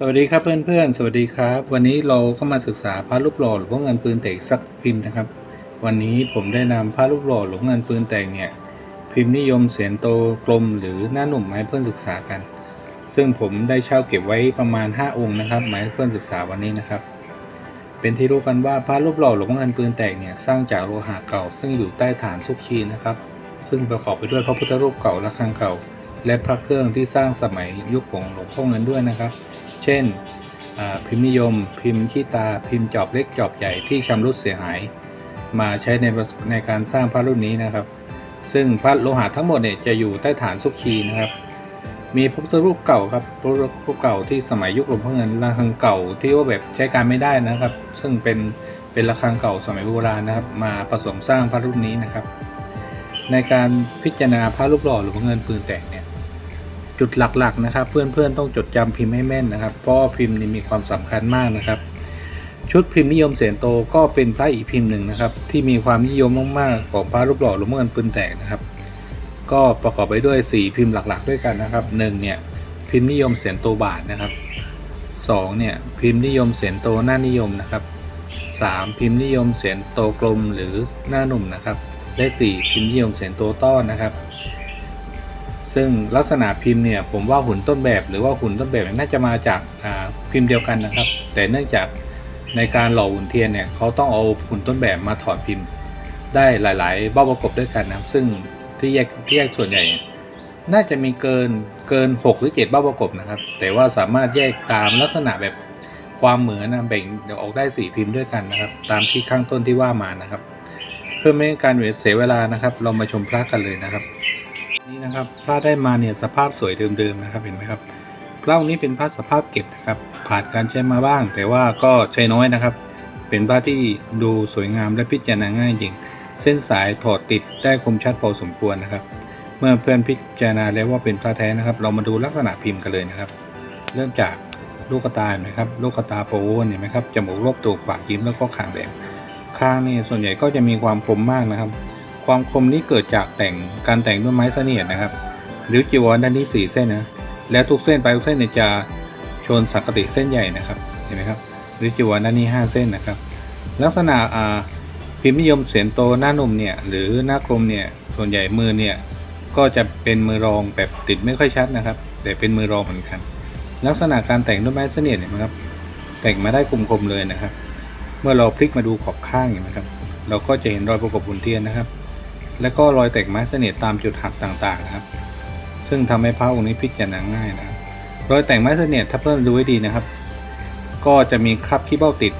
สวัสดีครับเพื่อนๆ สวัสดีครับ วันนี้เราก็มาศึกษาพระรูปหล่อหลวงพ่อเงินปืนแต่งสักพิมพ์นะครับ วันนี้ผมได้นำพระรูปหล่อหลวงพ่อเงินปืนแต่งเนี่ยพิมพ์นิยมเสียนโตกลมหรือหน้าหนุ่มมาให้เพื่อนศึกษากัน ซึ่งผมได้เช่าเก็บไว้ประมาณ 5 องค์นะครับมาให้เพื่อนศึกษาวันนี้นะครับ เป็นที่รู้กันว่าพระรูปหล่อหลวงพ่อเงินปืนแต่งเนี่ยสร้างจากโลหะเก่า ซึ่งอยู่ใต้ฐานซุกชีนะครับ ซึ่งประกอบไปด้วยพระพุทธรูปเก่าระฆังเก่า และพระเครื่องที่สร้างสมัยยุคของหลวงพ่อเงินด้วยนะครับ ช่น พิมพ์นิยม พิมพ์ขี้ตา พิมพ์จอบเล็กจอบใหญ่ที่ชำรุดเสียหาย มาใช้ในในการสร้างพระรุ่นนี้นะครับ ซึ่งพระโลหะทั้งหมดเนี่ยจะอยู่ใต้ฐานสุขีนะครับ มีพระพุทธรูปเก่าครับพระพุทธรูปเก่าที่สมัยยุคหลวงพ่อเงินระฆังเก่าที่ว่าแบบใช้การไม่ได้นะครับ ซึ่งเป็นเป็นระฆังเก่าสมัยโบราณนะครับ มาผสมสร้างพระรุ่นนี้นะครับ ในการพิจารณาพระรูปหล่อหลวงพ่อเงินปืนแต่งเนี่ย จุดหลักๆนะครับ เพื่อนๆต้องจดจำพิมพ์ให้แม่นนะครับ เพราะพิมพ์นี่มีความสำคัญมากนะครับ ชุดพิมพ์นิยมเสียนโตก็เป็นพระอีกพิมพ์หนึ่งนะครับ ที่มีความนิยมมากๆของพระรูปหล่อหลวงพ่อเงินปืนแตกนะครับ ก็ประกอบไปด้วยสีพิมพ์หลักๆ ด้วยกันนะครับหนึ่งเนี่ยพิมพ์นิยมเสียนโตบาทนะครับสองเนี่ยพิมพ์นิยมเสียนโตหน้านิยมนะครับสามพิมพ์นิยมเสียนโตกลมหรือหน้าหนุ่มนะครับและสี่พิมพ์นิยมเสียนโตต้อนนะครับ ซึ่งลักษณะพิมพ์เนี่ยผมว่าหุ่นต้นแบบหรือว่าหุ่นต้นแบบน่าจะมาจากาพิมพ์เดียวกันนะครับ แต่เนื่องจากในการหล่อหุ่นเทียนเนี่ยเขาต้องเอาหุ่นต้นแบบมาถอดพิมพ์ ได้หลาย ๆ เบ้าประกบด้วยกันนะครับ ซึ่งที่แยกที่แยกส่วนใหญ่ น่าจะมีเกินเกิน 6 หรือ 7 เบ้าประกบนะครับ แต่ว่าสามารถแยกตามลักษณะแบบความเหมือนนะแบ่งออกได้สี่พิมพ์ด้วยกันนะครับ ตามที่ข้างต้นที่ว่ามานะครับ เพื่อไม่ให้การเสียเวลานะครับ เรามาชมพระกันเลยนะครับ นี่นะครับพระได้มาเนี่ยสภาพสวยเดิมๆนะครับเห็นไหมครับพระองค์นี้เป็นพระสภาพเก็บนะครับผ่านการใช้มาบ้าง แต่ว่าก็ใช้น้อยนะครับ เป็นพระที่ดูสวยงามและพิจารณาง่ายจริง เส้นสายถอดติดได้คมชัดพอสมควรนะครับ เมื่อเพื่อนพิจารณาแล้วว่าเป็นพระแท้นะครับ เรามาดูลักษณะพิมพ์กันเลยนะครับ เริ่มจากลูกตาเห็นไหมครับลูกตาโปรเห็นไหมครับจมูกรอบตูกปากยิ้มแล้วก็คางแดงคางนี่ส่วนใหญ่ก็จะมีความคมมากนะครับ ความคมนี้เกิดจากแต่งการแต่งด้วยไม้เสนียดนะครับริ้วจีวรด้านนี้สี่เส้นนะแล้วทุกเส้นไปทุกเส้นเนี่ยจะชนสังกติเส้นใหญ่นะครับเห็นไหมครับริ้วจีวรด้านนี้ห้าเส้นนะครับ ลักษณะพิมพ์นิยมเสียนโตหน้าหนุ่มเนี่ยหรือหน้ากลมเนี่ยส่วนใหญ่มือเนี่ยก็จะเป็นมือรองแบบติดไม่ค่อยชัดนะครับ แต่เป็นมือรองเหมือนกัน ลักษณะการแต่งด้วยไม้เสนียดเห็นไหมครับแต่งมาได้คมๆเลยนะครับ เมื่อเราพลิกมาดูขอบข้างเห็นไหมครับเราก็จะเห็นรอยประกบหุ่นเทียนนะครับ และก็รอยแตกไม้เสนียดตามจุดหักต่างๆนะครับ ซึ่งทำให้พระองค์นี้พิจารณาง่ายนะรอยแตกไม้เสนียดถ้าเพื่อนดูให้ดีนะครับ ก็จะมีคราบขี้เบ้าติด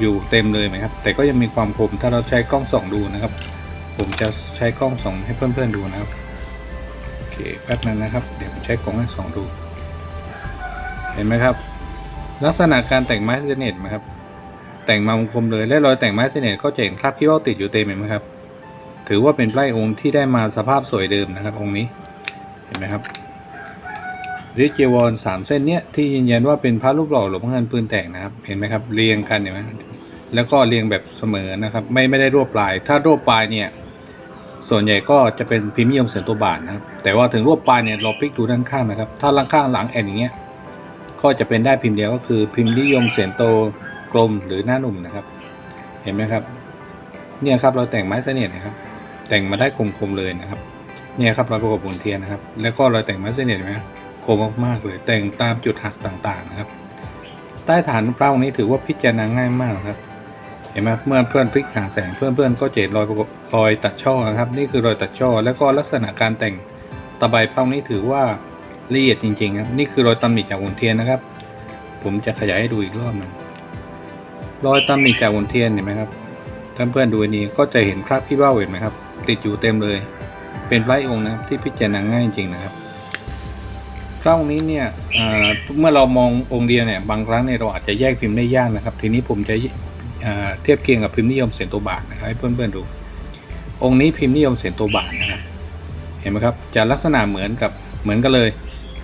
อยู่เต็มเลยไหมครับ แต่ก็ยังมีความคมถ้าเราใช้กล้องส่องดูนะครับ ผมจะใช้กล้องส่องให้เพื่อนๆดูนะครับโอเคแป๊บนึงนะครับ เดี๋ยวผมใช้กล้องให้ส่องดู เห็นไหมครับ ลักษณะการแต่งไม้เสนียดไหมครับแต่งมาคมเลยและรอยแต่งไม้เสนียดก็จะเห็นคราบขี้เบ้าติดอยู่เต็มเห็นไหมครับ ถือว่าเป็นไพรองค์ที่ได้มาสภาพสวยเดิมนะครับ องค์นี้เห็นไหมครับริจีวรสามเส้นเนี้ยที่ยืนยันว่าเป็นพระรูปหล่อหลวงพ่อเงินปืนแตกนะครับ เห็นไหมครับเรียงกันเห็นไหมแล้วก็เรียงแบบเสมอนะครับ ไม่ไม่ได้รวบปลาย ถ้ารวบปลายเนี่ยส่วนใหญ่ก็จะเป็นพิมพ์นิยมเสียงตัวบาทนะครับ แต่ว่าถึงรวบปลายเนี่ยเราพลิกดูด้านข้างนะครับ ถ้าด้านข้างหลังแอนอย่างเงี้ยก็จะเป็นได้พิมพ์เดียวก็คือพิมพ์นิยมเสียงโตกลมหรือหน้าหนุ่มนะครับ เห็นไหมครับ เนี่ยครับเราแต่งไม้เสนียดนะครับ แต่งมาได้คมๆเลยนะครับเนี่ยครับรอยประกบหุ่นเทียนนะครับ แล้วก็รอยแต่งไม้เสนียดเห็นไหมครับคมมากๆเลย แต่งตามจุดหักต่างๆนะครับ ใต้ฐานเปล่านี้ถือว่าพิจารณาง่ายมากครับเห็นไหมเมื่อเพื่อนพลิกหาแสงเพื่อนๆก็จะเห็นรอยประกบรอยตัดช่อนะครับ นี่คือรอยตัดช่อ แล้วก็ลักษณะการแต่งตะไบเป้านี้ถือว่าละเอียดจริงๆครับนี่คือรอยตำหนิจากหุ่นเทียนนะครับ ผมจะขยายให้ดูอีกรอบหนึ่งรอยตำหนิจากหุ่นเทียนเห็นไหมครับท่านเพื่อนดูนนี้ก็จะเห็นคราบพี่เบ้าเห็นไหมครับ ติดอยู่เต็มเลย เป็นไร้องค์นะครับที่พิจารณาง่ายจริงๆนะครับพระองค์นี้เนี่ยเมื่อเรามององค์เดียวเนี่ยบางครั้งเนี่ยเราอาจจะแยกพิมพ์ได้ยากนะครับ ทีนี้ผมจะเทียบเคียงกับพิมพ์นิยมเสียนตัวบาทนะครับให้เพื่อนๆดู องค์นี้พิมพ์นิยมเสียนตัวบาทนะครับเห็นไหมครับจะลักษณะเหมือนกับเหมือนกันเลย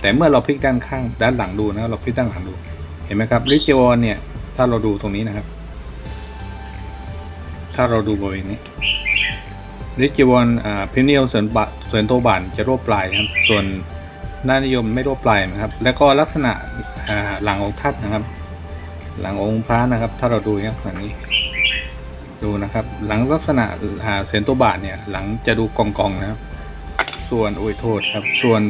แต่เมื่อเราพลิกด้านข้างด้านหลังดูนะรเราพลิกด้านหลังดู เห็นไหมครับลิจิวรเนี่ยถ้าเราดูตรงนี้นะครับ ถ้าเราดูบริเวณนี้ ลิจิวอ่าพิมพ์นิยมส่วนบะส่วนตัวบานจะรวบปลายนะครับ ส่วนน่านิยมไม่รวบปลายนะครับ แล้วก็ลักษณะอ่าหลังองค์ท่านะครับ หลังองค์พระนะครับ ถ้าเราดูอย่างหลังนี้ ดูนะครับ หลังลักษณะอ่าเสียนตัวบาทเนี่ย หลังจะดูกองกองๆนะครับ ส่วนอ้ยโทษครับ ส่วน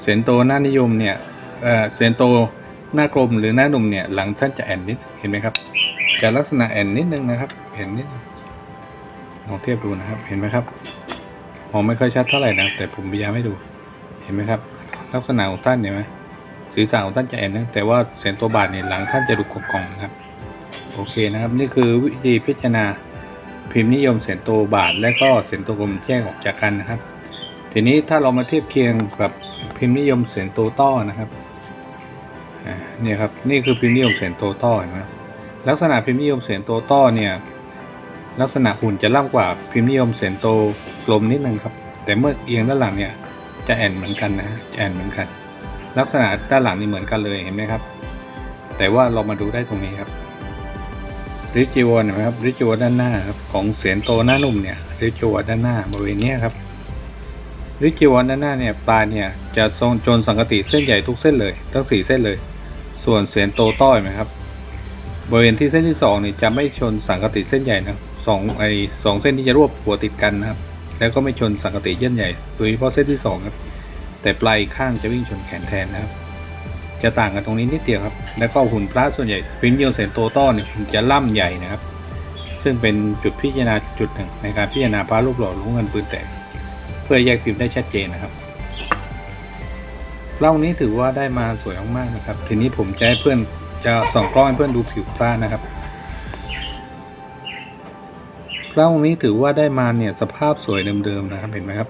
เสียนโตหน้านิยมเนี่ยเอ่อเสียนโตหน้ากลมหรือหน้าหนุ่มเนี่ย หลังท่านจะแอนนิด เห็นไหมครับ จะลักษณะแอนนิดนึงนะครับ เห็นนิดนึง ลองเทียบดูนะครับ เห็นไหมครับ มองไม่ค่อยชัดเท่าไหร่นะ แต่ผมพยายามให้ดู เห็นไหมครับ ลักษณะของท่านเห็นไหมศีรษะของท่านจะแอนนะ แต่ว่าเสียนตัวบาทเนี่ยหลังท่านจะดูกองนะครับ โอเคนะครับ นี่คือวิธีพิจารณาพิมพ์นิยมเสียนตัวบาทและก็เสียนตัวกลมแยกออกจากกันนะครับ ทีนี้ถ้าเรามาเทียบเคียงกับพิมพ์นิยมเสียนตัวต้อนะครับอ่าเนี่ยครับ นี่คือพิมพ์นิยมเสียนตัวต้อเห็นไหมลักษณะพิมพ์นิยมเสียนตัวต้อเนี่ย ลักษณะหุ่นจะล่ำกว่าพิมพ์นิยมเสียนโตกลมนิดนึงครับ แต่เมื่อเอียงด้านหลังเนี่ยจะแอนเหมือนกันนะฮะจะแอนเหมือนกัน ลักษณะด้านหลังนี่เหมือนกันเลยเห็นไหมครับ แต่ว่าเรามาดูได้ตรงนี้ครับริจิวเห็นไหมครับริจิวด้านหน้าครับของเสียนโตหน้านุ่มเนี่ยริจิวด้านหน้าบริเวณเนี้ยครับริจิวด้านหน้าเนี่ยปลายเนี่ยจะทรงจนสังกติเส้นใหญ่ทุกเส้นเลย ทั้งสี่เส้นเลย ส่วนเสียนโตต้อยไหมครับบริเวณที่เส้นที่สองนี่จะไม่ชนสังกติเส้นใหญ่นะ สองไอสองเส้นที่จะรวบหัวติดกันนะครับ แล้วก็ไม่ชนสังกติเส้นใหญ่โดยเฉพาะเส้นที่สองครับแต่ปลายข้างจะวิ่งชนแขนแทนนะครับ จะต่างกันตรงนี้นิดเดียวครับ แล้วก็หุ่นพระส่วนใหญ่พิมพ์เยียวเสียนโตต้อนจะล่ำใหญ่นะครับ ซึ่งเป็นจุดพิจารณาจุดหนึ่งในการพิจารณาพระรูปหล่อลวงเงินปืนแตกเพื่อแยกพิมพ์ได้ชัดเจนนะครับเล่านี้ถือว่าได้มาสวยมากๆนะครับ ทีนี้ผมจะให้เพื่อนจะส่องกล้องให้เพื่อนดูผิวพระนะครับ เล่านี้ถือว่าได้มาเนี่ยสภาพสวยเดิมๆนะครับเห็นไหมครับ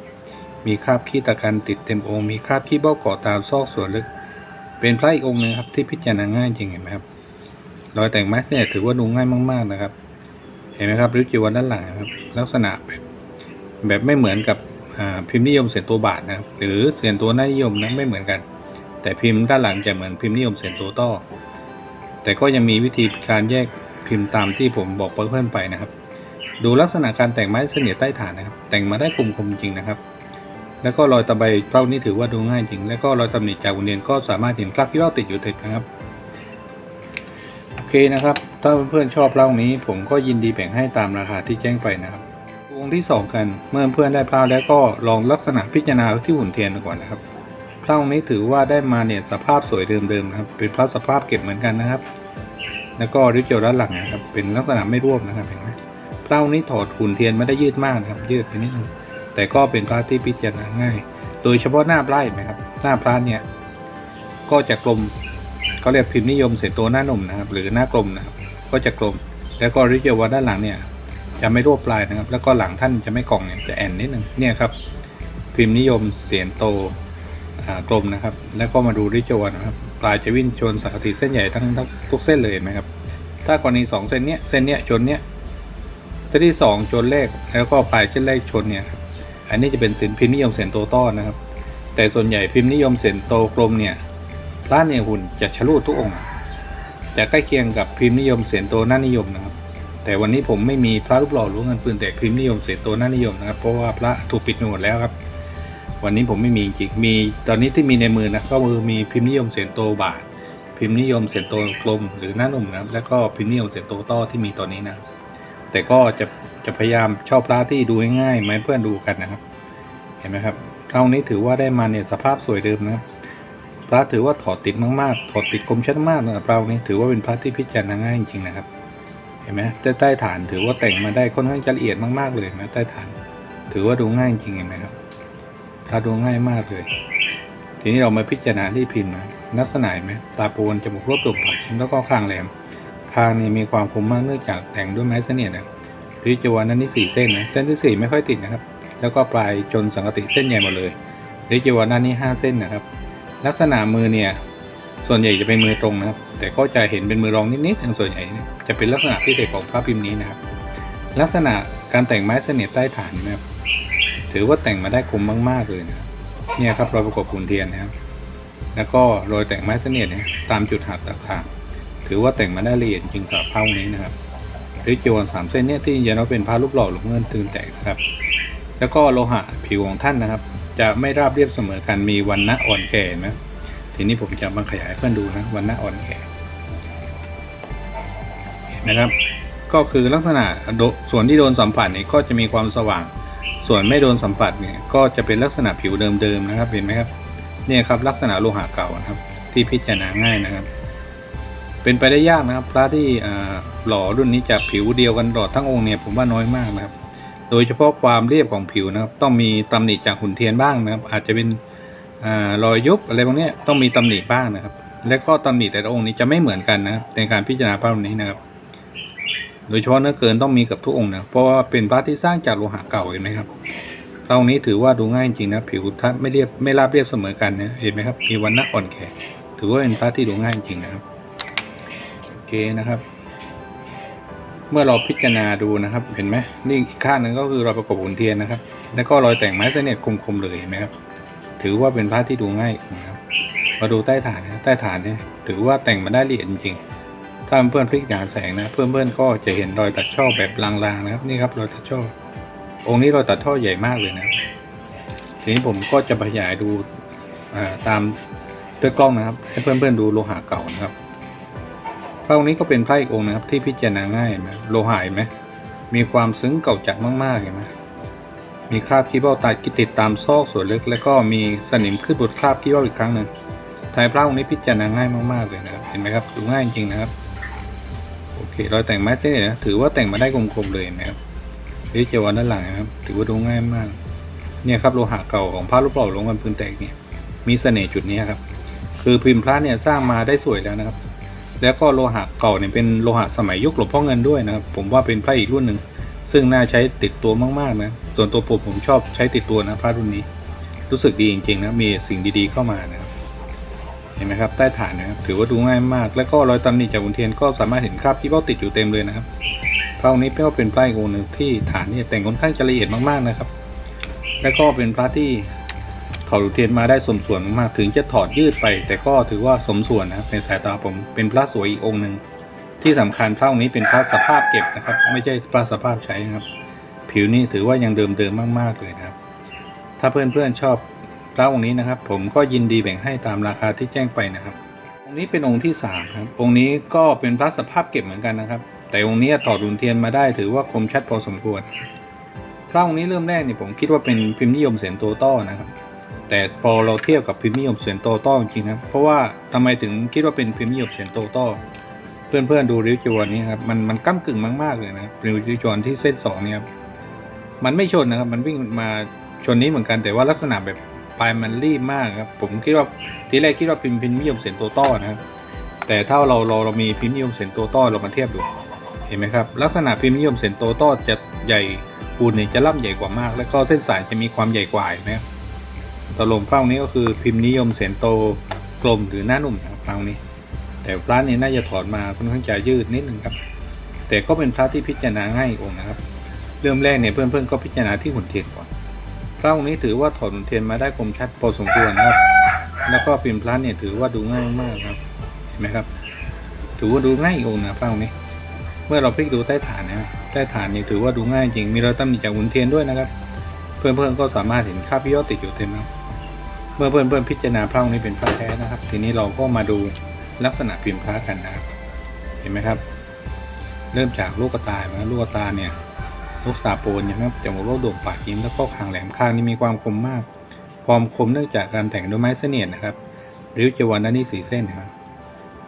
มีคราบขี้ตะกันติดเต็มองค์ มีคราบขี้เบ้าเกาะตามซอกส่วนลึก เป็นพระอีกองค์หนึงครับที่พิจารณาง่ายจริงเห็นไหมครับ รอยแต่งไม้เส้นใหญ่ถือว่าดูง่ายมากๆนะครับ เห็นไหมครับริ้วจีวรด้านหลังครับ ลักษณะแบบแบบไม่เหมือนกับพิมพ์นิยมเสียนตัวบาทนะครับหรือเสียนตัวหน้านิยมนะไม่เหมือนกัน แต่พิมพ์ด้านหลังจะเหมือนพิมพ์นิยมเสียนตัวต้อแต่ก็ยังมีวิธีการแยกพิมพ์ตามที่ผมบอกเพื่อนๆไปนะครับ ดูลักษณะการแต่งไม้เสนียดใต้ฐานนะครับ แต่งมาได้คมคมจริงนะครับ แล้วก็รอยตะไบเป้านี่ถือว่าดูง่ายจริง แล้วก็รอยตำหนิจากอุนเรียนก็สามารถเห็นคราบที่เป้าติดอยู่ติดนะครับโอเคนะครับ ถ้าเพื่อนๆชอบเล่านี้ ผมก็ยินดีแบ่งให้ตามราคาที่แจ้งไปนะครับองค์ที่สองกันเมื่อเพื่อนได้เป้าแล้วก็ลองลักษณะพิจารณาที่หุ่นเทียนก่อนนะครับเป้านี้ถือว่าได้มาเนี่ยสภาพสวยเดิมๆนะครับ เป็นพระสภาพเก็บเหมือนกันนะครับ แล้วก็ริ้วเจียวด้านหลังนะครับ เป็นลักษณะไม่รวบนะครับเห็นไหม เป้านี้ถอดหุ่นเทียนไม่ได้ยืดมากนะครับ ยืดไปนิดนึงแต่ก็เป็นพระที่พิจารณาง่าย โดยเฉพาะหน้าปลายเห็นไหมครับ หน้าพระเนี่ย ก็จะกลมเขาเรียกพิมพ์นิยมเสียตัวหน้าหนุ่มนะครับ หรือหน้ากลมนะครับ ก็จะกลม แล้วก็ริเกวาด้านหลังเนี่ย จะไม่รวบปลายนะครับ แล้วก็หลังท่านจะไม่กล่องเนี่ยจะแอนนิดนึงเนี่ยครับ พิมพ์นิยมเสียนโตกลมนะครับ แล้วก็มาดูริเกวานะครับ ปลายจะวิ่งชนสังกติเส้นใหญ่ทั้งทุกเส้นเลยไหมครับ ถ้ากรณีสองเส้นเนี้ยเส้นเนี้ยชนเนี้ย เส้นที่สองชนเลขแล้วก็ปลายเส้นแรกชนเนี่ยอันนี้จะเป็นสินพิมพ์นิยมเสียนโตต้อนะครับ แต่ส่วนใหญ่พิมพ์นิยมเสียนโตกลมเนี่ยพระเนี่ยหุ่นจะชะลูดทุกองค์จะใกล้เคียงกับพิมพ์นิยมเสียนโตหน้านิยมนะครับ แต่วันนี้ผมไม่มีพระรูปหล่อหลวงเงินปืนแต่พิมพ์นิยมเสียนโตหน้านิยมนะครับ เพราะว่าพระถูกปิดหมดแล้วครับ วันนี้ผมไม่มีจริงมีตอนนี้ที่มีในมือนะก็คือมีพิมพ์นิยมเสียนโตบาทพิมพ์นิยมเสียนโตกลมหรือหน้าหนุ่มนะครับแล้วก็พิมพ์นิยมเสียนโตต้อที่มีตอนนี้นะ แต่ก็จะจะพยายามชอบพระที่ดูง่ายๆมาให้เพื่อนดูกันนะครับ เห็นไหมครับเท่านี้ถือว่าได้มาเนี่ยสภาพสวยเดิมนะพระถือว่าถอดติดมากๆ ถอดติดคมชัดมากนะครับเรานี้ถือว่าเป็นพระที่พิจารณาง่ายจริงๆนะครับ เห็นไหมใต้ใต้ฐานถือว่าแต่งมาได้ค่อนข้างจะละเอียดมากๆเลยนะใต้ฐาน ถือว่าดูง่ายจริงเห็นไหมครับพระดูง่ายมากเลย ทีนี้เรามาพิจารณาที่พิมพ์นะลักษณะไหมตาโปนจมูกรวบตุ่มปากชิมแล้วก็คางแหลม คางนี่มีความคมมากเนื่องจากแต่งด้วยไม้เสนียดนะริจวานั้นนี่สี่เส้นนะเส้นที่สี่ไม่ค่อยติดนะครับ แล้วก็ปลายจนสังกติเส้นใหญ่หมดเลยริจวานั้นนี่ห้าเส้นนะครับ ลักษณะมือเนี่ยส่วนใหญ่จะเป็นมือตรงนะครับ แต่ก็จะเห็นเป็นมือรองนิดๆทางส่วนใหญ่นี่จะเป็นลักษณะพิเศษของพระพิมพ์นี้นะครับ ลักษณะการแต่งไม้เสนียดใต้ฐานนะครับ ถือว่าแต่งมาได้คมมากๆเลยนะเนี่ยครับรอยประกบขุนเทียนนะครับ แล้วก็รอยแต่งไม้เสนียดนี่ยตามจุดหักตะขาบ ถือว่าแต่งมาได้ละเอียดจริงสำหรับผ้าพนี้นะครับริจวรสามเส้นเนี่ยที่ยันว่าเป็นผ้ารูปหล่อหลวงเงินตื่นแตกนะครับ แล้วก็โลหะผิวของท่านนะครับ จะไม่ราบเรียบเสมอกันมีวันณะอ่อนแก่นะทีนี้ผมจะมาขยายเพื่อนดูนะวันณะอ่อนแก่นไหมครับ ก็คือลักษณะส่วนที่โดนสัมผัสเนี่ยก็จะมีความสว่าง ส่วนไม่โดนสัมผัสเนี่ยก็จะเป็นลักษณะผิวเดิมๆนะครับเห็นไหมครับเนี่ยครับลักษณะโลหะเก่านะครับ ที่พิจารณาง่ายนะครับ เป็นไปได้ยากนะครับพระที่หล่อรุ่นนี้จะผิวเดียวกันตลอดทั้งองค์เนี่ยผมว่าน้อยมากนะครับ โดยเฉพาะความเรียบของผิวนะครับ ต้องมีตำหนิจากหุ่นเทียนบ้างนะครับ อาจจะเป็นอรอยยุบอะไรพวกเนี้ยต้องมีตำหนิบ้างนะครับ และก็ตำหนิแต่ละองค์นี้จะไม่เหมือนกันนะครับในการพิจารณาพระรุ่นนี้นะครับ โดยเฉพาะเนื้อเกินต้องมีกับทุกองค์นะเพราะว่าเป็นพระที่สร้างจากโลหะเก่าเห็นไหมครับพระองค์นี้ถือว่าดูง่ายจริงนะผิวทัดไม่เรียบไม่ราบเรียบเสมอกันนะเห็นไหมครับมีวันณะอ่อนแก่ถือว่าเป็นพระที่ดูง่ายจริงนะครับ เคนะครับ เมื่อเราพิจารณาดูนะครับ เห็นไหมนี่อีกข้างหนึ่งก็คือรอยประกบหุ่นเทียนนะครับ แล้วก็รอยแต่งไม้เสน่ห์คมๆเลยเห็นไหมครับ ถือว่าเป็นพระที่ดูง่ายนะครับมาดูใต้ฐานนะใต้ฐานเนี่ยถือว่าแต่งมาได้ละเอียดจริงๆถ้าเพื่อนพลิกหาแสงนะ เพื่อนๆก็จะเห็นรอยตัดช่อแบบลางๆนะครับนี่ครับรอยตัดช่อองค์นี้รอยตัดช่อใหญ่มากเลยนะทีนี้ผมก็จะขยายดูอ่าตามด้วยกล้องนะครับ ให้เพื่อนๆดูโลหะเก่านะครับ พระองค์นี้ก็เป็นพระอีกองค์นะครับที่พิจารณาง่ายไหมโลหะเห็นไหมมีความซึ้งเก่าจัดมากๆเห็นไหมมีคราบขี้เบ้าตายกิติดตามซอกส่วนลึก แล้วก็มีสนิมขึ้นบนคราบขี้เบ้าอีกครั้งหนึ่งทายพระองค์นี้พิจารณาง่ายมากๆเลยนะครับ เห็นไหมครับดูง่ายจริงๆนะครับ โอเครอยแต่งไม้เส้นนะถือว่าแต่งมาได้กลมๆเลยนไหมครับนี่เจวันด้านหลังนะครับ ถือว่าดูง่ายมาก เนี่ยครับโลหะเก่าของพระรูปหล่อหลวงกันพื้นแตกเนี่ย มีเสน่ห์จุดนี้ครับ คือพิมพ์พระเนี่ยสร้างมาได้สวยแล้วนะครับ แล้วก็โลหะเก่าเนี่ยเป็นโลหะสมัยยุคหลวงพ่อเงินด้วยนะครับ ผมว่าเป็นพระอีกรุ่นหนึ่งซึ่งน่าใช้ติดตัวมากๆนะส่วนตัวผมผมชอบใช้ติดตัวนะพระรุ่นนี้ รู้สึกดีจริงๆนะมีสิ่งดีๆเข้ามานะครับเห็นไหมครับใต้ฐานนะครับถือว่าดูง่ายมาก แล้วก็รอยตำหนิจากหุ่นเทียนก็สามารถเห็นคราบที่เบ้าติดอยู่เต็มเลยนะครับพระองค์นี้ก็เป็นพระอีกองค์หนึ่งที่ฐานเนี่ยแต่งค่อนข้างจะละเอียดมากๆนะครับ แล้วก็เป็นพระที่ ถอดหุ่นเทียนมาได้สมส่วนมากๆถึงจะถอดยืดไป แต่ก็ถือว่าสมส่วนนะครับในสายตาผมเป็นพระสวยอีกองค์หนึ่งที่สำคัญพระองค์นี้เป็นพระสภาพเก็บนะครับ ไม่ใช่พระสภาพใช้นะครับ ผิวนี่ถือว่ายังเดิมๆมากๆเลยนะครับ ถ้าเพื่อนๆชอบพระองค์นี้นะครับ ผมก็ยินดีแบ่งให้ตามราคาที่แจ้งไปนะครับ องค์นี้เป็นองค์ที่สามครับองค์นี้ก็เป็นพระสภาพเก็บเหมือนกันนะครับ แต่องค์นี้ถอดรุนเทียนมาได้ถือว่าคมชัดพอสมควรพระองค์นี้เริ่มแรกเนี่ยผมคิดว่าเป็นพิมพ์นิยมเสียนโตโต้นะครับ แต่พอเราเทียบกับพิมพ์นิยมเสียนโตโต้จริงครับ เพราะว่าทำไมถึงคิดว่าเป็นพิมพ์นิยมเสียนโตโต้เพื่อนๆดูริ้วจวนนี้ครับมันมันก้ากึ่งมากๆเลยนะริ้วจวนที่เส้นสองเนี่ยครับมันไม่ชนนะครับ มันวิ่งมาชนนี้เหมือนกันแต่ว่าลักษณะแบบปลายมันรีบมากครับผมคิดว่าทีแรกคิดว่าเป็นพิมพ์นิยมเสียนโตโต้นะครับแต่ถ้าเราเราเรามีพิมพ์นิยมเสียนโตโต้เรามาเทียบดูเห็นไหมครับลักษณะพิมพ์นิยมเสียนโตโต้จะใหญ่ปูนเนี่ยจะล่ำใหญ่กว่ามาก แล้วก็เส้นสายจะมีความใหญ่กว่านไหมครับ ตลงเป้านี้ก็คือพิมพ์นิยมเสียนโตกลมหรือหน้านุ่มนะครับเป้านี้ แต่พระนี้น่าจะถอดมาค่อนข้างจะยืดนิดนึงครับ แต่ก็เป็นพระที่พิจารณาง่ายอีกองค์นะครับ เริ่มแรกเนี่ยเพื่อนๆก็พิจารณาที่หุ่นเทียนก่อนพระองค์นี้ถือว่าถอดหุ่นเทียนมาได้คมชัดพอสมควรนะครับ แล้วก็พิมพ์พระเนี่ยถือว่าดูง่ายมากครับเห็นไหมครับ ถือว่าดูง่ายอีกองค์นะพระองค์นี้ เมื่อเราพลิกดูใต้ฐานนะใต้ฐานนี่ถือว่าดูง่ายจริง มีรอยตำหนิจากหุ่นเทียนด้วยนะครับ เพื่อนๆก็สามารถเห็นคราบพิยอดติดอยู่เต็มครับ เมื่อเพื่อนๆพิจารณาพระองค์นี้เป็นพระแท้นะครับ ทีนี้เราก็มาดูลักษณะพิมพ์พระกันนะครับ เห็นไหมครับ เริ่มจากลูกตายนะลูกตาเนี่ยลูกตาโปนนะครับจมูกโลกโด่งปากยิ้มแล้วก็คางแหลมข้างนี่มีความคมมาก ความคมเนื่องจากการแต่งด้วยไม้เสนียดนะครับริ้วจวันด้านนี้สีเส้นนะครับ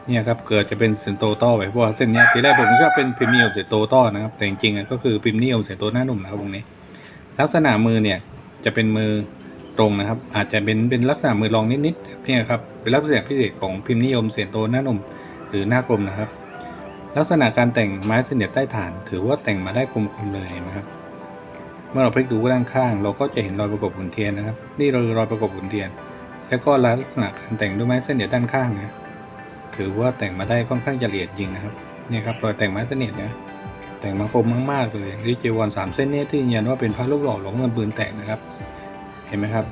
เนี่ยครับเกิดจะเป็นเซนโตโต้ไปเพราะเส้นนี้ทีแรกผมคิดว่าเป็นพิมพ์นิยมเซนโตโต้นะครับ แต่จริงๆก็คือพิมพ์นิยมเซนโตหน้าหนุ่มนะครับตรงนี้ ลักษณะมือเนี่ยจะเป็นมือ ตรงนะครับ อาจจะเป็นเป็นลักษณะมือรองนิดๆเนี่ยครับเป็นลักษณะพิเศษของพิมพ์นิยมเซนโตหน้านมหรือหน้ากลมนะครับ ลักษณะการแต่งไม้เสนียดใต้ฐาน ถือว่าแต่งมาได้คมๆเลยเห็นไหมครับ เมื่อเราพลิกดูด้านข้าง เราก็จะเห็นรอยประกบหุ่นเทียนนะครับ นี่เรารอยประกบหุ่นเทียน แล้วก็ลักษณะการแต่งด้วยไม้เสนียดด้านข้างนะถือว่าแต่งมาได้ค่อนข้างจะละเอียดจริงนะครับนี่ครับรอยแต่งไม้เสนียดนะแต่งมาคมมากๆเลยริเจวอนสามเส้นเนี้ที่ยืนยันว่าเป็นพระรูปหล่อหลวงเงินปืนแตกนะครับ เห็นไหมครับ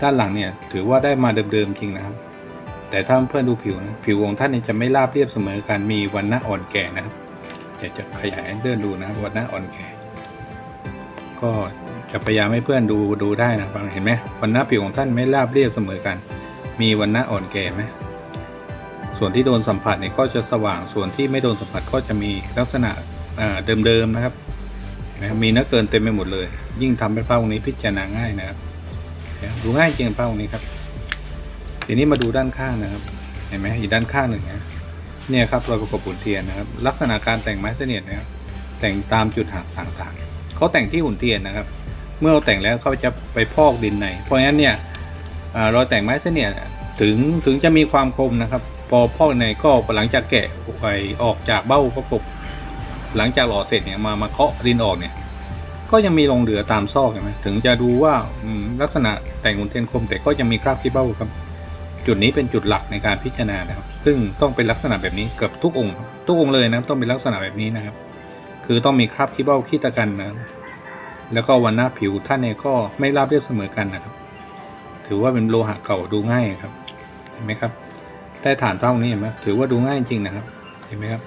ด้านหลังเนี่ยถือว่าได้มาเดิมๆจริงนะครับ แต่ถ้าเพื่อนดูผิวนะผิวของท่านเนี่ยจะไม่ราบเรียบเสมอกันมีวันหน้าอ่อนแก่นะครับเดี๋ยวจะขยายให้เดินดูนะวันหน้าอ่อนแก่ ก็จะพยายามให้เพื่อนดูดูได้นะครับเห็นไหมวันหน้าผิวของท่านไม่ราบเรียบเสมอกัน มีวันหน้าอ่อนแก่ไหมส่วนที่โดนสัมผัสเนี่ยก็จะสว่างส่วนที่ไม่โดนสัมผัสก็จะมีลักษณะเดิมๆนะครับ นไหมมีเนื้อเกินเต็มไปหมดเลย ยิ่งทำให้ผ้าองนี้พิจารณาง่ายนะครับดูง่ายจริงผ้าองนี้ครับ ทีนี้มาดูด้านข้างนะครับ เห็นไหมอีกด้านข้างหนึ่งนะเนี่ยครับรอยประกบหุ่นเทียนนะครับ ลักษณะการแต่งไม้เสนียดนะครับ แต่งตามจุดหักต่างๆเขาแต่งที่หุ่นเทียนนะครับ เมื่อเราแต่งแล้วเขาจะไปพอกดินใน เพราะงั้นเนี่ยอ่ารอยแต่งไม้เสนียดถึงถึงจะมีความคมนะครับ พอพอกในก็หลังจากแกะไปออกจากเบ้าประกบ หลังจากหล่อเสร็จเนี่ยมามาเคาะดินออกเนี่ย ก็ยังมีลงเหลือตามซอกเห็นไหมถึงจะดูว่าลักษณะแต่งหุ่นเทียนคมแต่ก็ยังมีคราบที่เบ้าครับ จุดนี้เป็นจุดหลักในการพิจารณานะครับ ซึ่งต้องเป็นลักษณะแบบนี้เกือบทุกองค์ทุกองค์เลยนะต้องเป็นลักษณะแบบนี้นะครับ คือต้องมีคราบขี้เบ้าขี้ตะกันนะแล้วก็วันหน้าผิวท่านเนี่ยก็ไม่ราบเรียบเสมอกันนะครับ ถือว่าเป็นโลหะเก่าดูง่ายครับ เห็นไหมครับใต้ฐานเท่านี้เห็นไหมถือว่าดูง่ายจริงนะครับ เห็นไหมครับ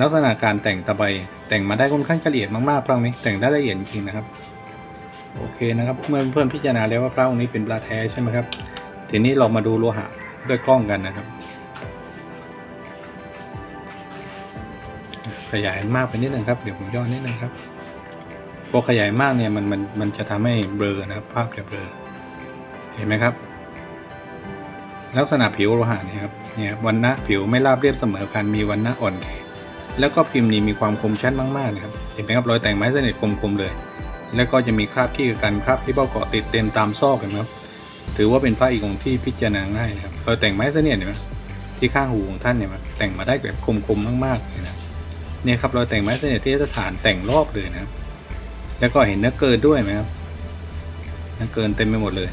ลักษณะการแต่งตะไบแต่งมาได้ค่อนข้างละเอียดมากๆพระองค์นี้แต่งได้ละเอียดจริงนะครับ โอเคนะครับเมื่อเพื่อนพิจารณาแล้วว่าพระองค์นี้เป็นปลาแท้ใช่ไหมครับ ทีนี้เรามาดูโลหะด้วยกล้องกันนะครับ ขยายมากไปนิดนึงครับเดี๋ยวผมย่อนิดนึงครับพอขยายมากเนี่ยมันมันมันจะทำให้เบลอนะครับ ภาพจะเบลอเห็นไหมครับ ลักษณะผิวโลหะนี่ครับเนี่ยวันนะผิวไม่ราบเรียบเสมอกันมีวันนะอ่อนแก่ แล้วก็พิมพ์นี้มีความคมชัดมากๆนะครับ เห็นไหมครับรอยแต่งไม้เสนิทคมๆเลย แล้วก็จะมีคราบขี้กันคราบที่เบ้าเกาะติดเต็มตามซอกเห็นไหมครับ ถือว่าเป็นพระอีกองค์ที่พิจารณาง่ายนะครับเราแต่งไม้เสนียดเห็นไหมที่ข้างหูของท่านเนี่ยมันแต่งมาได้แบบคมๆมากๆเลยนะเนี่ยครับเราแต่งไม้เสนียดที่สถานแต่งรอบเลยนะครับ แล้วก็เห็นเนื้อเกินด้วยไหมครับเนื้อเกินเต็มไปหมดเลย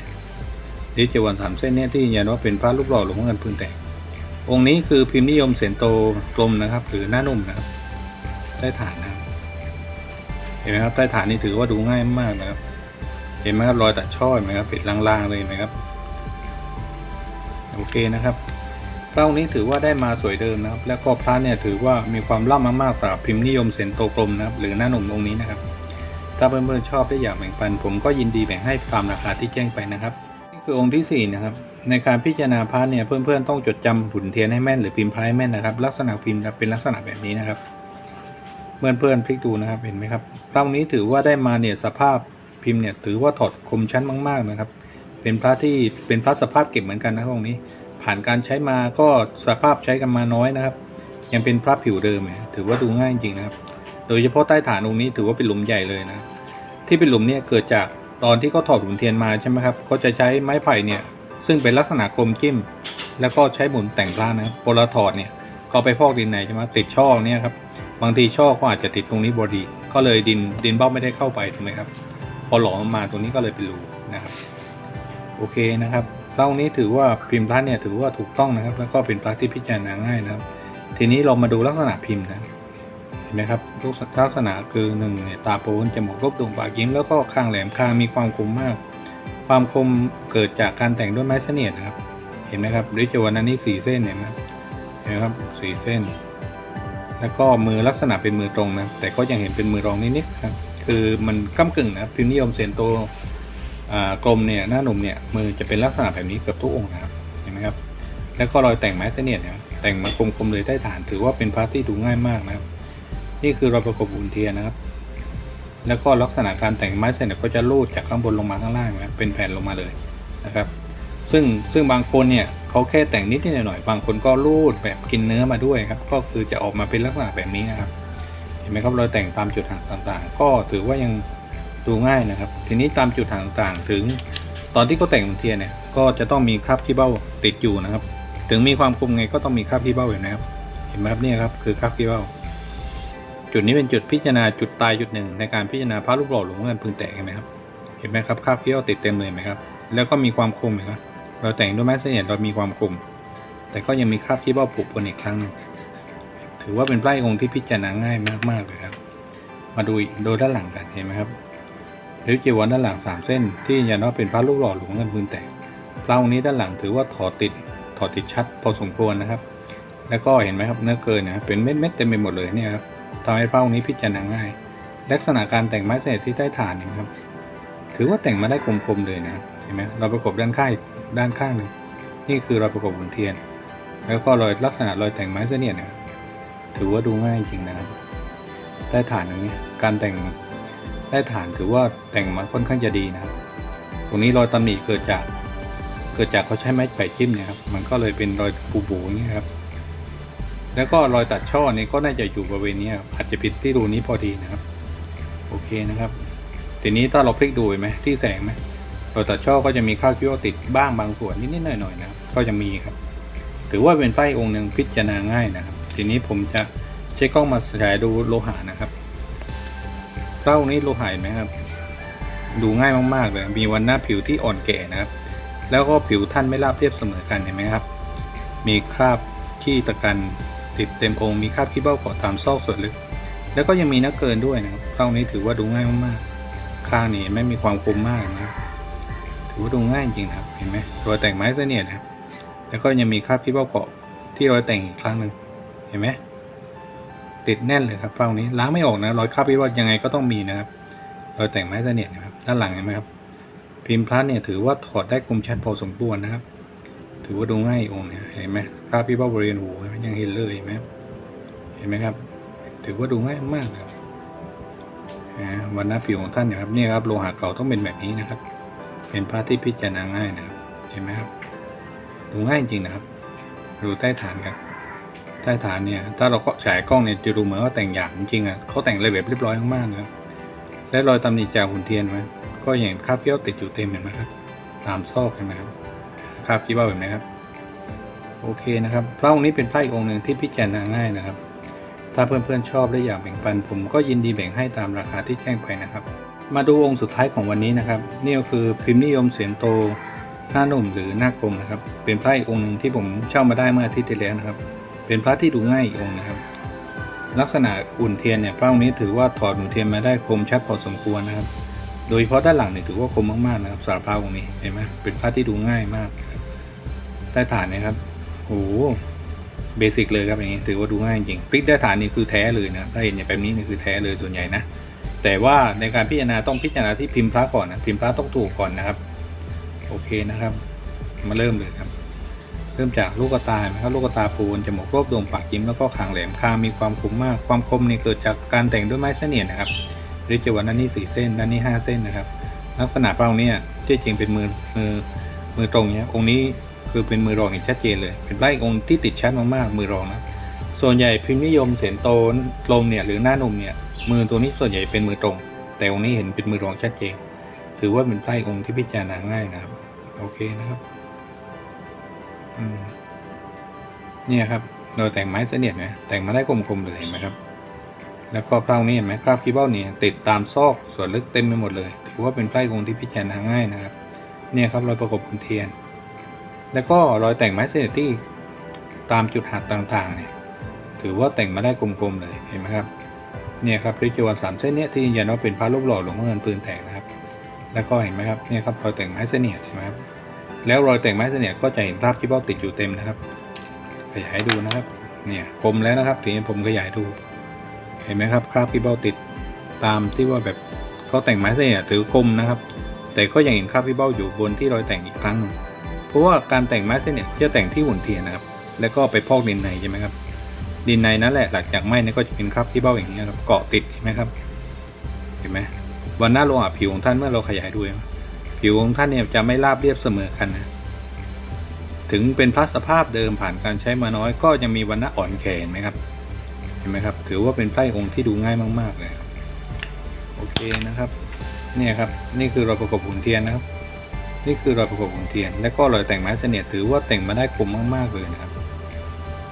ดิจวันสามเส้นเนี่ยที่ยืนยันว่าเป็นพระรูปหล่อหลวงพ่อเงินปืนแตก องค์นี้คือพิมพ์นิยมเสียนโตกลมนะครับ หรือหน้านุ่มนะครับ ใต้ฐานนะครับ เห็นไหมครับใต้ฐานนี่ถือว่าดูง่ายมากนะครับ เห็นไหมครับรอยตัดช่อเห็นไหมครับปิดลางๆเลยเห็นไหมครับโอเคนะครับพระองนี้ถือว่าได้มาสวยเดิมนะครับ แล้วก็พระเนี่ยถือว่ามีความล่ำมากๆสำหรับพิมพ์นิยมเซนโตกลมนะครับ หรือหน้าหนุ่มองค์นี้นะครับ ถ้าเพื่อนๆชอบได้อยากแบ่งปัน ผมก็ยินดีแบ่งให้ตามราคาที่แจ้งไปนะครับ นี่คือองค์ที่สี่นะครับ ในการพิจารณาพระเนี่ยเพื่อนๆต้องจดจำหุ่นเทียนให้แม่นหรือพิมพ์พระให้แม่นนะครับ ลักษณะพิมพ์จะเป็นลักษณะแบบนี้นะครับเพื่อนๆพลิกดูนะครับเห็นไหมครับพระองนี้ถือว่าได้มาเนี่ยสภาพพิมพ์เนี่ยถือว่าถอดคมชั้นมาก ๆนะครับ เป็นพระที่เป็นพระสภาพเก็บเหมือนกันนะครับองค์นี้ ผ่านการใช้มาก็สภาพใช้กันมาน้อยนะครับ ยังเป็นพระผิวเดิมเนี่ยถือว่าดูง่ายจริงนะครับ โดยเฉพาะใต้ฐานองค์นี้ถือว่าเป็นหลุมใหญ่เลยนะที่เป็นหลุมเนี่ยเกิดจากตอนที่เขาถอดหุ่นเทียนมาใช่ไหมครับเขาจะใช้ไม้ไผ่เนี่ย ซึ่งเป็นลักษณะกลมจิ้ม แล้วก็ใช้หมุนแต่งพระนะครับพอเราถอดเนี่ยก็ไปพอกดินในใช่ไหมติดช่อเนี่ยครับบางทีช่อก็อาจจะติดตรงนี้บอดี ก็เลยดินดินเบ้าไม่ได้เข้าไปถูกไหมครับ พอหลอมมาตรงนี้ก็เลยเป็นรูนะครับโอเคนะครับพระองนี้ถือว่าพิมพ์พระเนี่ยถือว่าถูกต้องนะครับ แล้วก็เป็นพระที่พิจารณาง่ายนะครับ ทีนี้เรามาดูลักษณะพิมพ์นะเห็นไหมครับลักษณะคือหนึ่งเนี่ยตาโปนจมูกรบดวงปากยิ้มแล้วก็ข้างแหลมคางมีความคมมาก ความคมเกิดจากการแต่งด้วยไม้เสนียดนะครับ เห็นไหมครับริจวันนั้นนี่สี่เส้นเห็นไหมเห็นไหมครับสี่เส้น แล้วก็มือลักษณะเป็นมือตรงนะ แต่ก็ยังเห็นเป็นมือรองนิดๆครับ คือมันก้ากึ่งนะพิมพ์นิยมเซนโตกลมเนี่ยหน้าหนุ่มเนี่ยมือจะเป็นลักษณะแบบนี้เกือบทุกองค์นะครับเห็นไหมครับ แล้วก็รอยแต่งไม้เสนียดเนี่ยแต่งมาคมๆเลยใต้ฐานถือว่าเป็นพาร์ทที่ดูง่ายมากนะครับ นี่คือรอยประกบอุ่นเทียนนะครับ แล้วก็ลักษณะการแต่งไม้เสนียก็จะลูดจากข้างบนลงมาข้างล่างนะครับเป็นแผ่นลงมาเลยนะครับ ซึ่งซึ่งบางคนเนี่ยเขาแค่แต่งนิดๆหน่อยบางคนก็รูดแบบกินเนื้อมาด้วยครับ ก็คือจะออกมาเป็นลักษณะแบบนี้นะครับ เห็นไหมครับเรอยแต่งตามจุดห่างต่างๆ ก็ถือว่ายังดูง่ายนะครับ ทีนี้ตามจุดห่างต่างๆถึง ตอนที่เขาแต่งบนเทียนเนี่ยก็จะต้องมีคราบขี้เบ้าติดอยู่นะครับ ถึงมีความคมไงก็ต้องมีคราบขี้เบ้าอยู่นะครับ เห็นไหมครับเนี่ยครับคือคราบขี้เบ้า จุดนี้เป็นจุดพิจารณาจุดตายจุดหนึ่งในการพิจารณาพระรูปหล่อหลวงพ่อเงินพึงแตกเห็นไหมครับ เห็นไหมครับคาบขี้เบ้าติดเต็มเลยไหมครับ แล้วก็มีความคมเห็นไหมเราแต่งด้วยไม้เสนียดเรามีความคม แต่ก็ยังมีคาบขี้เบ้าปุกปนอีกครั้งนึงถือว่าเป็นไพร่องค์ที่พิจารณาง่ายมากๆเลยครับ มาดูอีกดูด้านหลังกันเห็นไหมครับริ้วจีวรด้านหลังสามเส้น ที่ยันว่าเป็นพระรูปหล่อหลวงเงินพื้นแตกพระองค์นี้ด้านหลังถือว่าถอดติดถอดติดชัดพอสมควรนะครับ แล้วก็เห็นไหมครับเนื้อเกินนะเป็นเม็ดเม็ดเต็มไปหมดเลยเนี่ยครับ ทำให้พระองค์นี้พิจารณาง่าย ลักษณะการแต่งไม้เศษที่ใต้ฐานนไหมครับ ถือว่าแต่งมาได้คมๆเลยนะเห็นไหมเราประกบด้านข้างด้านข้างหนึ่งนี่คือเรอยประกบหุ่นเทียน แล้วก็รอยลักษณะรอยแต่งไม้เสนียดเนี่ยถือว่าดูง่ายจริงนะครับใต้ฐานอย่างนี้การแต่งใต้ฐานถือว่าแต่งมาค่อนข้างจะดีนะครับตรงนี้รอยตำหนิเกิดจาก เกิดจากเขาใช้ไม้ไผ่จิ้มเนี่ยครับ มันก็เลยเป็นรอยปูๆอย่างนี้ครับ แล้วก็รอยตัดช่อนี่ก็น่าจะอยู่บริเวณนี้อาจจะผิดที่รูนี้พอดีนะครับ โอเคนะครับทีนี้ถ้าเราพลิกดูเห็นไหมที่แสงไหมรอยตัดช่อก็จะมีข้าวคิ้วติดบ้างบางส่วนนิดๆหน่อยๆนะครับก็จะมีครับ ถือว่าเป็นไพ่องค์หนึ่งพิจารณาง่ายนะครับ ทีนี้ผมจะใช้กล้องมาฉายดูโลหะนะครับเต้านี้โลหะเห็นไหมครับ ดูง่ายมากๆเลยมีวันหน้าผิวที่อ่อนแก่นะครับ แล้วก็ผิวท่านไม่ราบเรียบเสมอกันเห็นไหมครับ มีคราบขี้ตะกัน ติดเต็มองค์มีคาบขี้เบ้าเกาะตามซอกส่วนลึก แล้วก็ยังมีนักเกินด้วยนะครับเต้านี้ถือว่าดูง่ายมากๆข้างนี้ไม่มีความคมมากนะถือว่าดูง่ายจริงนะครับเห็นไหมรอยแต่งไม้เสนียดนะครับแล้วก็ยังมีคาบขี้เบ้าเกาะที่รอยแต่งอีกครั้งหนึ่งเห็นไหมติดแน่นเลยครับเป้านี้ล้างไม่ออกนะรอยคราบขี้เบ้ายังไงก็ต้องมีนะครับรอยแต่งไม้เสนียดนะครับด้านหลังเห็นไหมครับพิมพ์พระเนี่ยถือว่าถอดได้คมชัดพอสมควรนะครับ ถือว่าดูง่ายองค์เนี่ยเห็นไหมคราบขี้เบ้าบริเวณหูเห็นไหมยังเห็นเลยเห็นไหมเห็นไหมครับ ถือว่าดูง่ายมากเลยอ่าวันหน้าผิวของท่านเนี่ยครับนี่ครับโลหะเก่าต้องเป็นแบบนี้นะครับ เป็นพระที่พิจารณาง่ายนะครับ เห็นไหมครับ ดูง่ายจริงนะครับ ดูใต้ฐานครับใต้ฐานเนี่ย ถ้าเราก็ฉายกล้องเนี่ยจะดูเหมือนว่าแต่งอย่างจริงๆอะเขาแต่งระเบียบเรียบร้อยมากๆนะครับและรอยตำหนิจากหุ่นเทียนไหมก็อย่างคาบเกี้ยวติดอยู่เต็มเห็นไหมครับ ตามซอกเห็นไหมครับาบขี้เบ้าแบบนี้ครับ โอเคนะครับ พระองค์นี้เป็นไพ่องค์หนึ่งที่พิจารณาง่ายนะครับ ถ้าเพื่อนๆชอบและอยากแบ่งปันผมก็ยินดีแบ่งให้ตามราคาที่แจ้งไปนะครับ มาดูองค์สุดท้ายของวันนี้นะครับ นี่ก็คือพิมพ์นิยมเสียนโตหน้าหนุ่มหรือหน้ากลมนะครับ เป็นพระอีกองค์หนึ่งที่ผมเช่ามาได้เมื่ออาทิตย์ที่แล้วนะครับ เป็นพระที่ดูง่ายอีกองค์นะครับ ลักษณะอุ่นเทียนเนี่ยพระองค์นี้ถือว่าถอดอุ่นเทียนมาได้คมชัดพอสมควรนะครับ โดยเฉพาะด้านหลังเนี่ยถือว่าคมมากๆนะครับสำหรับพระองค์นี้เห็นไหมเป็นพระที่ดูง่ายมาก ใต้ฐานนะครับโอ้โหเบสิกเลยครับอย่างนี้ถือว่าดูง่ายจริงพลิกใต้ฐานนี่คือแท้เลยนะถ้าเห็นอย่างแบบนี้นี่คือแท้เลยส่วนใหญ่นะแต่ว่าในการพิจารณาต้องพิจารณาที่พิมพ์พระก่อนนะพิมพ์พระต้องถูกก่อนนะครับ โอเคนะครับ มาเริ่มเลยครับ เริ่มจากลูกตาไหมครับลูกตาปูนจมูกรอบด่งปากยิ้มแล้วก็คางแหลมคางมีความคมมาก ความคมนี่เกิดจากการแต่งด้วยไม้เสนียดนะครับรือจวันด้านนี้สี่เส้นด้านนี้ห้าเส้นนะครับ ลักษณะเป้าเนี่ยที่จริงเป็นมือมือมือตรงเนี้ยองค์นี้ คือเป็นมือรองอย่างชัดเจนเลย เป็นไร่องค์ที่ติดชัดมากๆมือรองนะส่วนใหญ่พิมพ์นิยมเสียนโตนลมเนี่ยหรือหน้านุ่มเนี่ยมือตัวนี้ส่วนใหญ่เป็นมือตรง แต่องค์นี้เห็นเป็นมือรองชัดเจน ถือว่าเป็นไพ่องค์ที่พิจารณาง่ายนะครับโอเคนะครับเนี่ยครับโดยแต่งไม้เสนียดไหมแต่งมาได้กลมๆเลยเห็นไหมครับ แล้วก็เป้านี้เห็นไหมคราบคีเบ้าเนี่ยติดตามซอกส่วนลึกเต็มไปหมดเลย ถือว่าเป็นไพ่องค์ที่พิจารณาง่ายนะครับ เนี่ยครับรอยประกบขุนเทียน แล้วก็รอยแต่งไม้เสนียดที่ตามจุดหักต่างๆเนี่ยถือว่าแต่งมาได้กลมๆเลยเห็นไหมครับเนี่ยครับริจวันสามเส้นเนี้ยที่ยืนยันว่าเป็นพระรูปหล่อหลวงพ่อเงินปืนแตกนะครับ แล้วก็เห็นไหมครับเนี่ยครับรอยแต่งไม้เสนียดเห็นไหมครับแล้วรอยแต่งไม้เสนียดก็จะเห็นภาพที่เบ้าติดอยู่เต็มนะครับ ขยายดูนะครับเนี่ยคมแล้วนะครับทีนี้ผมขยายดู เห็นไหมครับคราบที่เบ้าติดตามที่ว่าแบบเขาแต่งไม้เสนียดถือคมนะครับ แต่ก็ยังเห็นคราบที่เบ้าอยู่บนที่รอยแต่งอีกครั้งหนึ่ง เพราะว่าการแต่งไม้เสนียจะแต่งที่หุ่นเทียนนะครับ แล้วก็ไปพอกดินในใช่ไหมครับ ดินในนั่นแหละหลังจากไหม้เนี่ยก็จะเป็นคราบที่เบ้าอย่างนี้ครับเกาะติดเห็นไหมครับ เห็นไหมวันหน้าโลหะผิวของท่านเมื่อเราขยายดูผิวของท่านเนี่ยจะไม่ราบเรียบเสมอกันนะถึงเป็นพลาสภาพเดิมผ่านการใช้มาน้อยก็ยังมีวันณะอ่อนแข็งไหมครับ เห็นไหมครับ ถือว่าเป็นไพ่องค์ที่ดูง่ายมาก ๆ เลยโอเคนะครับ เนี่ยครับ นี่คือเรอยประกบหุ่นเทียนนะครับ นี่คือรอยประกบหุ่นเทียน และก็รอยแต่งไม้เสนียดถือว่าแต่งมาได้คมมากๆเลยนะครับ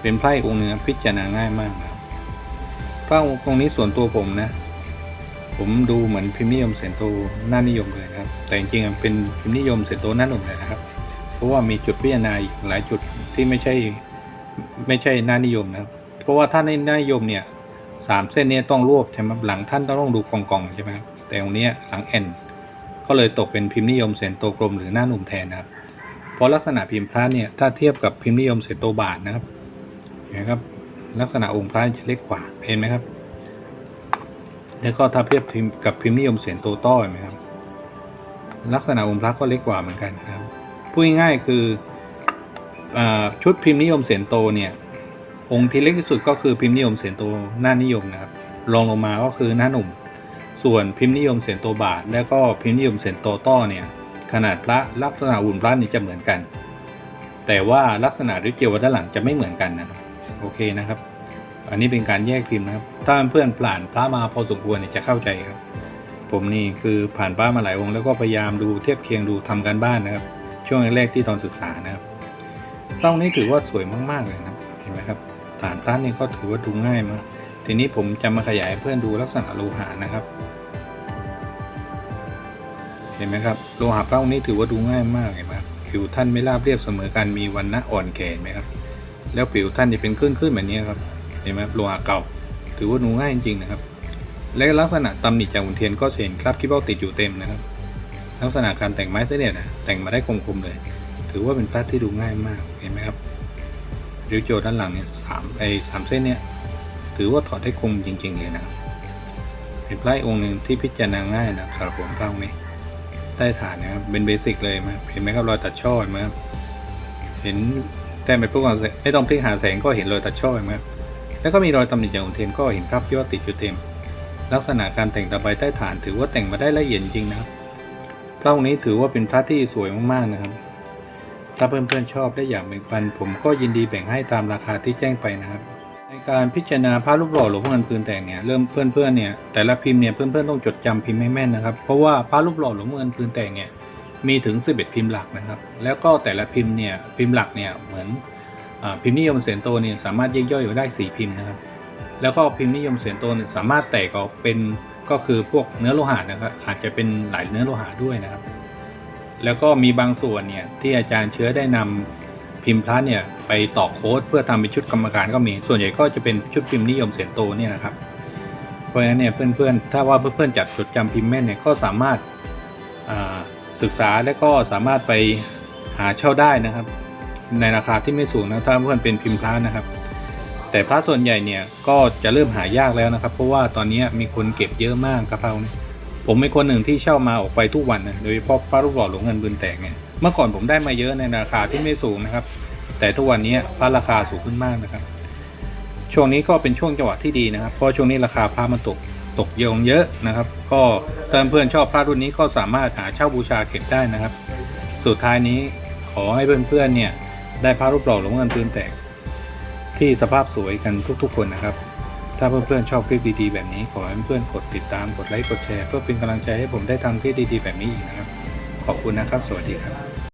เป็นไพ่องค์เนื้อพิจารณาง่ายมากนะครับพระองค์นี้ส่วนตัวผมนะ ผมดูเหมือนพิมพ์นิยมเสนโตหน้านิยมเลยนะครับ แต่จริงๆเป็นพิมพ์นิยมเสนโตหน้าหนุ่มเลยนะครับ เพราะว่ามีจุดพิจารณาอีกหลายจุดที่ไม่ใช่ไม่ใช่หน้านิยมนะครับ เพราะว่าถ้าในหน้านิยมเนี่ยสามเส้นนี้ต้องรวบใช่ไหมหลังท่านต้องดูกองกองๆใช่ไหมครับแต่ตรงเนี้หลังแอน ก็เลยตกเป็นพิมพ์นิยมเสนโตกลมหรือหน้าหนุ่มแทนนะครับ เพราะลักษณะพิมพ์พระเนี่ยถ้าเทียบกับพิมพ์นิยมเสนโตบาทนะครับเห็นไหมครับลักษณะองค์พระจะเล็กกว่าเห็นไหมครับ แล้วก็ถ้าเทียบกับพิมพ์นิยมเสนโตต้อเห็นไหมครับ ลักษณะองค์พระก็เล็กกว่าเหมือนกันครับพูดง่ายๆคืออชุดพิมพ์นิยมเสนโตเนี่ยองค์ที่เล็กที่สุดก็คือพิมพ์นิยมเสนโตหน้านิยมนะครับรองลงมาก็คือหน้าหนุ่ม ส่วนพิมพ์นิยมเสียนโตบาท แล้วก็พิมพ์นิยมเสียนโตต้อเนี่ยขนาดพระลักษณะหุ่นพระนี่จะเหมือนกัน แต่ว่าลักษณะหรือเกียวด้านหลังจะไม่เหมือนกันนะครับโอเคนะครับ อันนี้เป็นการแยกพิมพ์นะครับ ถ้าเพื่อนผ่านพระมาพอสมควรเนี่ยจะเข้าใจครับ ผมนี่คือผ่านพระมาหลายองค์แล้วก็พยายามดูเทียบเคียงดูทำการบ้านนะครับ ช่วงแรกๆที่ตอนศึกษานะครับพระองนี้ถือว่าสวยมากๆเลยนะเห็นไหมครับฐานพระนี่ก็ถือว่าดูง่ายมาก ทีนี้ผมจะมาขยายเพื่อนดูลักษณะโลหะนะครับ เห็นไหมครับโลหะพระองค์นี้ถือว่าดูง่ายมากเห็นไหมผิวท่านไม่ราบเรียบเสมอกันมีวันณะอ่อนแข็งไหมครับ แล้วผิวท่านจะเป็นขึ้นๆแบบนี้ครับเห็นไหมโลหะเก่า ถือว่าดูง่ายจริงๆนะครับ และลักษณะตำหนิจากหุ่นเทียนก็เห็นคราบขี้เบ้าติดอยู่เต็มนะครับ ลักษณะการแต่งไม้เส้นเนี่ยนะแต่งมาได้คมๆเลย ถือว่าเป็นพระที่ดูง่ายมากเห็นไหมครับริ้วโจด้านหลังเนี่ยสามไอ้สามเส้นเนี่ย ถือว่าถอดได้คมจริงๆเลยนะครับเป็นพรองค์หนึ่งที่พิจารณาง่ายนะสำหรับผมพระองค์นี้ใต้ฐานนะครับเป็นเบสิกเลยมั้ยเห็นไหมครับรอยตัดช่อไหมครับเห็นแต่ไม่พวกเราไม่ต้องพลิกหาแสงก็เห็นรอยตัดช่อไหมครับแล้วก็มีรอยตำหนิจากหุ่นเทนก็เห็นคราบที่ว่าติดอยู่เต็ม ลักษณะการแต่งตะไบใต้ฐานถือว่าแต่งมาได้ละเอียดจริงนะครับพระองค์นี้ถือว่าเป็นพระที่สวยมากๆนะครับ ถ้าเพื่อนๆชอบและอยากแบ่งปันผมก็ยินดีแบ่งให้ตามราคาที่แจ้งไปนะครับ ในการพิจารณาพระรูปหล่อหลวงพ่อเงินปืนแต่งเนี่ยเริ่มเพื่อนๆเนี่ยแต่ละพิมพ์เนี่ยเพื่อนๆต้องจดจำพิมพ์ให้แม่นนะครับ เพราะว่าพระรูปหล่อหลวงพ่อเงินปืนแต่งเนี่ยมีถึง 11 พิมพ์หลักนะครับ แล้วก็แต่ละพิมพ์เนี่ยพิมพ์หลักเนี่ยเหมือนอพิมพ์นิยมเสียนโตเนี่ยสามารถแยกย่อยออกได้ 4 พิมพ์นะครับ แล้วก็พิมพ์นิยมเสียนโตเนี่ยสามารถแตกออกเป็นก็คือพวกเนื้อโลหะนะครับอาจจะเป็นหลายเนื้อโลหะด้วยนะครับ แล้วก็มีบางส่วนเนี่ยที่อาจารย์เชื้อได้นำ พิมพ์พระเนี่ยไปต่อโค้ดเพื่อทำเป็นชุดกรรมการก็มี ส่วนใหญ่ก็จะเป็นชุดพิมพ์นิยมเสียนโตเนี่ยนะครับ เพราะฉะนั้นเนี่ยเพื่อนๆ ถ้าว่าเพื่อนๆจัดจดจำพิมพ์แม่นเนี่ยก็สามารถาศึกษาและก็สามารถไปหาเช่าได้นะครับ ในราคาที่ไม่สูงนะถ้าเพื่อนเป็นพิมพ์พระนะครับ แต่พระส่วนใหญ่เนี่ยก็จะเริ่มหายากแล้วนะครับ เพราะว่าตอนนี้มีคนเก็บเยอะมากครับพระองค์นี้ ผมเป็นคนหนึ่งที่เช่ามาออกไปทุกวันนะโดยเฉพาะพระรูปหล่อหลวงเงินบืนแตกเนี่ยเมื่อก่อนผมได้มาเยอะในราคาที่ไม่สูงนะครับ แต่ทุกวันนี้พระราคาสูงขึ้นมากนะครับ ช่วงนี้ก็เป็นช่วงจังหวะที่ดีนะครับ เพราะช่วงนี้ราคาพระมันตกตกเยอะเยอะนะครับ ก็ถ้าเพื่อนๆชอบพระรุ่นนี้ก็สามารถหาเช่าบูชาเก็บได้นะครับ สุดท้ายนี้ขอให้เพื่อนๆเนี่ยได้พระรูปหล่อหลวงเงินปืนแตกที่สภาพสวยกันทุกๆ คนนะครับ ถ้าเพื่อนๆชอบคลิปดีๆแบบนี้ ขอให้เพื่อนๆกดติดตาม กดไลค์ กดแชร์ เพื่อเป็นกำลังใจให้ผมได้ทำคลิปดีๆแบบนี้อีกนะครับ ขอบคุณนะครับ สวัสดีครับ